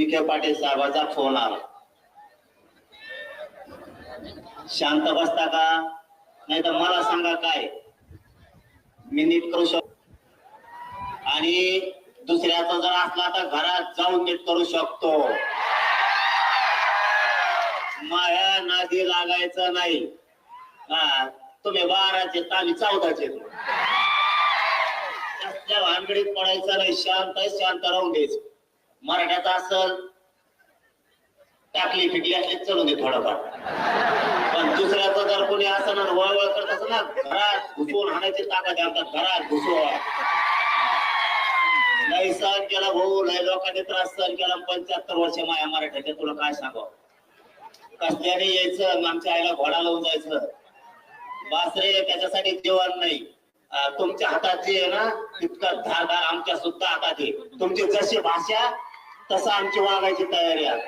Vikhe Patil साहेबाचा phone आला. शांत बसता का? नाही तर मला सांगा काय? मी नीट करू शकतो आणि दुसऱ्याचा जर असला तर घरात जाऊन नीट करू शकतो. माया नादी लागायचं नाही. हा तुम्ही बाराचे आम्ही चौदाचे. भांगडीत भानगडीत पडायचं नाही. शांत शांत राहून द्यायचं मराठ्याचा असल टाकली फिकली असली चलून दे थोडंफार. पण दुसऱ्याचं जर कोणी असं ना वळवळ करत असं ना घरात घुसवून हाणायची ताकद आमच्या घरात घुसवा लय सहन केला भाऊ लय लोकांनी त्रास सहन केला पंच्याहत्तर वर्ष माया मराठ्याच्या तुला काय सांगाव कसल्याने यायचं आमच्या आईला घोडा लावून जायचं? बासरे त्याच्यासाठी जेवण नाही. तुमच्या हातात जे आहे ना तितकं धारदार आमच्या सुद्धा हातात आहे. तुमची जशी भाषा तसं आमची वागायची तयारी आहे.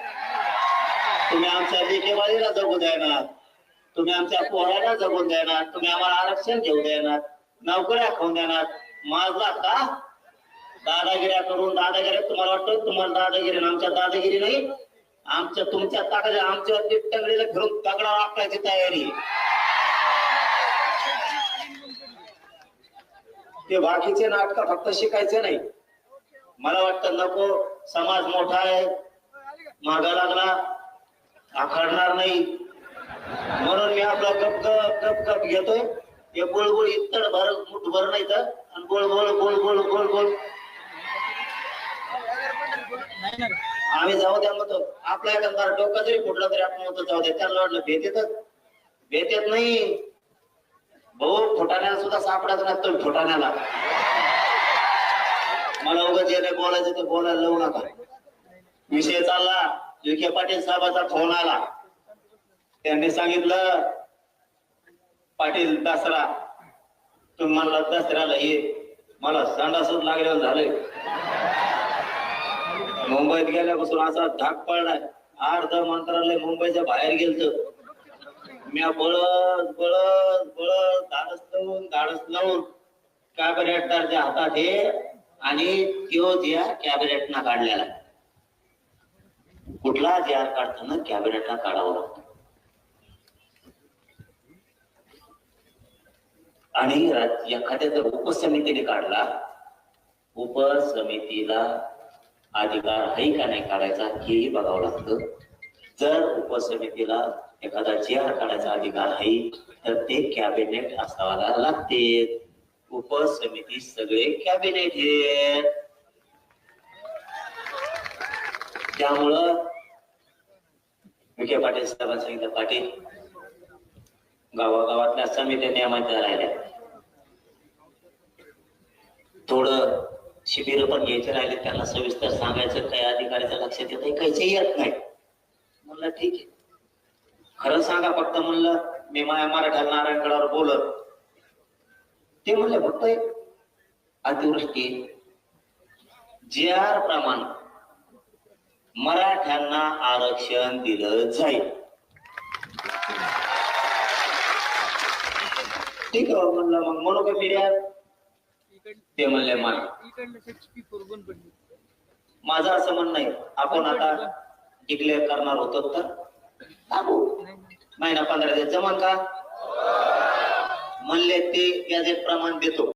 तुम्ही आमच्या लेखेवाळीला जगू देणार. तुम्ही आमच्या पोराला जगून देणार. तुम्ही आम्हाला आरक्षण घेऊ देणार. नोकऱ्या खाऊन देणार. माझला का? दादागिऱ्या करून दादागिऱ्या तुम्हाला वाटतं? तुम्हाला दादागिरी आमच्या दादागिरी नाही. आमच्या तुमच्या ताकद आमच्या तगडीला घेऊन तगडा वापरायची तयारी. ते बाकीचे नाटक फक्त शिकायचे नाही. मला वाटतं नको. समाज मोठा आहे. मागा लागला. आखडणार नाही. म्हणून मी आपला गप गप गप गप घेतोय. हे बुळबुळ इतर भर मुठ भर नाही तर. आणि बोल बोल बोल बोल बोल बोल आम्ही जाऊ द्या म्हणतो आपल्या एखादा डोकं जरी फुटलं तरी आपण म्हणतो जाऊ द्या. त्याला वाटलं भेट येतात भेट येत नाही. भाऊ फुटाण्याला सुद्धा सापडायचं नाही. तो फुटाण्याला. मला जे काही बोलायचं ते बोलायला लावू नका. विषय चालला विखे पाटील साहेबाचा फोन आला. त्यांनी सांगितलं पाटील दसरा. तुम्ही म्हणला दसऱ्याला ये. मला संडासच लागल्यावर झालंय. मुंबईत गेल्यापासून असा धाक पडलाय. अर्ध मंत्रालय मुंबईच्या बाहेर गेलत. मी बळत बळत बळत धाडस लावून धाडस लावून काय कॅबिनेटदारच्या हातात हे आणि तो ज्या कॅबिनेटना काढलेला कुठला जार काढताना कॅबिनेटला काढावं लागतं. आणि एखाद्या जर उपसमितीने काढला उपसमितीला अधिकार आहे का नाही काढायचा हेही बघावं लागतं. जर उपसमितीला एखादा जी आर काढायचा अधिकार आहे तर ते कॅबिनेट असावा लागते. उपसमिती सगळे कॅबिनेट हे त्यामुळं विखे पाटील साहेबांनी सांगितलं पाटील. गावागावातल्या समित्या नियमाच्या राहिल्या. थोडं शिबिर पण घ्यायचे राहिले. त्यांना सविस्तर सांगायचं काही अधिकाऱ्याचं लक्षात येत नाही काहीच येत नाही. म्हणलं ठीक आहे. खरं सांगा फक्त म्हणलं मी माया मराठा नारायणगडावर बोलत ते म्हणले फक्त एक अतिवृष्टी. जे आर प्रमाण. मराठ्यांना आरक्षण दिलं जाईल. ठीक आहे म्हणलं मग म्हणू का मीडिया ते म्हणले मला माझं असं म्हणणं आहे आपण आता डिक्लेअर करणार होतो तर? टाकू महिना पंधरा दिवस जमा का? म्हणले ते गॅजेट प्रमाण देतो.